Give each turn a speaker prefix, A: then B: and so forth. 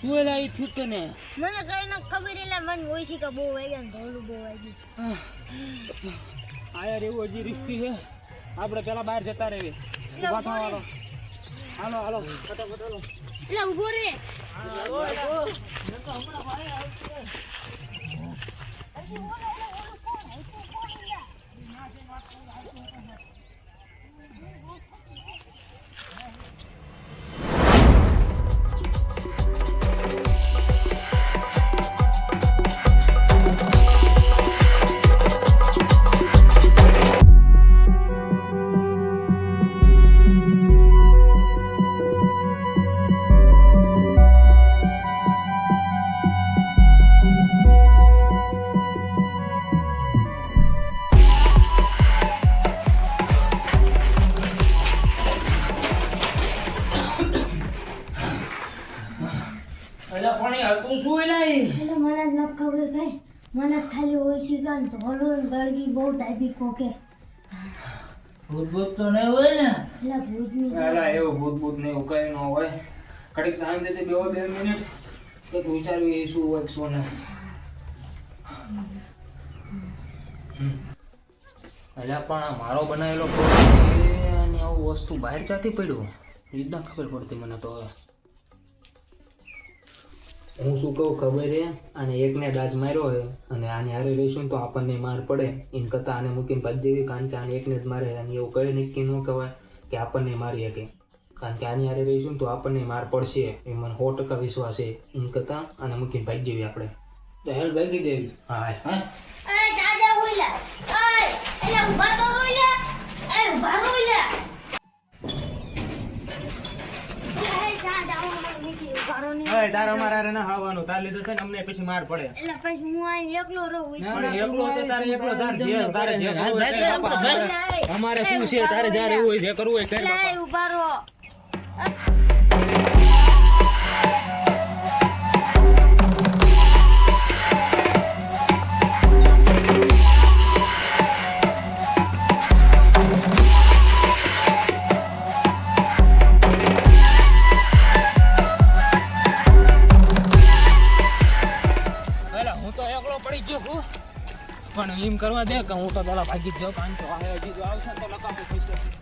A: શું એલા એ છૂટકે ને?
B: મને કઈ ન ખબર એટલે મને હોય છે કે બહુ વાગ્યા ને ધોલું બહુ વાગ્યું.
A: આ યાર એવું હજી રિસ્કી છે. આપણે પેલા બહાર જતા રહીએ. બાથો વાળો હાલો હાલો ફટાફટ હાલો.
B: એલા ઊભો રે.
A: હા ઓ હમણાં ભાઈ એલા પણ હતું શું એલા ઈ
B: એટલે મને જ ન ખબર કઈ મને જ ખાલી હોય છે કે ધોલું ગળગી બહુ ટાઈપી કોકે.
A: ભૂત ભૂત તો નહીં હોય ને.
B: એટલે ભૂતની
A: એલા એવું ભૂત ભૂત ને એવું કઈ ન હોય. ઘડીક શાંતિથી બેહો બે મિનિટ. એક વિચારવી એ શું હોય શું નહીં. હમ. અલ્યા પણ આ મારો બનાવેલો અને આવું વસ્તુ બહાર ક્યાંથી પડ્યું? એ જ ખબર પડતી મને તો હવે. હું શું કહું ખબર છે? અને એકને દાજ માર્યો હે અને આને હારે રહીશું ને તો આપણને માર પડે. એમ કરતાં આને મૂકીને પાછી દેવી કારણ કે આને એકને જ મારે અને એવું કઈ નક્કી ન કહેવાય કે આપણને મારી શકે. કારણ કે આની હારે રહીશું તો આપણને માર પડશે. એ મને સો ટકા વિશ્વાસ છે. એમ કરતાં આને મૂકીને ભાગી જેવી આપણે. તો હેલ ભાગી દેવી. હા હા
B: રો
A: તારે અમારા હારે ના ખાવાનું તાર લીધે છે ને અમને પછી માર પડે.
B: એટલે પછી હું આ એકલો રહું
A: પણ એકલો તો તારે એકલો તારે જે તારે અમારે શું છે તારે જ્યારે એવું હોય જે કરવું હોય કર પડી ગયો છું પણ એમ કરવા દે કે હું તો પેલા ભાગી જ જાઉં કારણ કે હજી જો આવશે તો લગાવું થઈ